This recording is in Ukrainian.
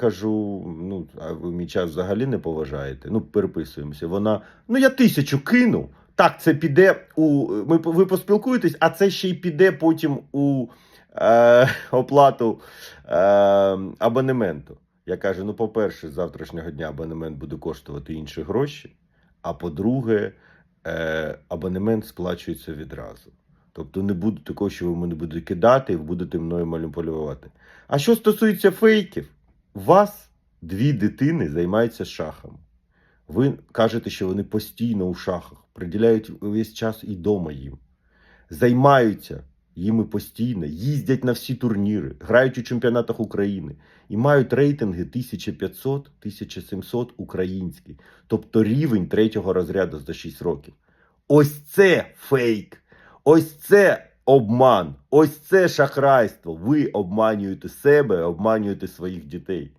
кажу: ну, а ви мій час взагалі не поважаєте. Ну, переписуємося. Вона, ну я тисячу кину. Так, це піде у. Ми, ви поспілкуєтесь, а це ще й піде потім у е, оплату е, абонементу. Я кажу: ну, по-перше, з завтрашнього дня абонемент буде коштувати інші гроші. А по-друге, е, абонемент сплачується відразу. Тобто не буде такого, що ви мене будете кидати і будете мною маніпулювати. А що стосується фейків, вас дві дитини займаються шахами. Ви кажете, що вони постійно у шахах, приділяють весь час і дома їм, займаються їми постійно, їздять на всі турніри, грають у чемпіонатах України і мають рейтинги 1500-1700 українські, тобто рівень третього розряду за 6 років. Ось це фейк. Ось це обман, ось це шахрайство. Ви обманюєте себе, обманюєте своїх дітей.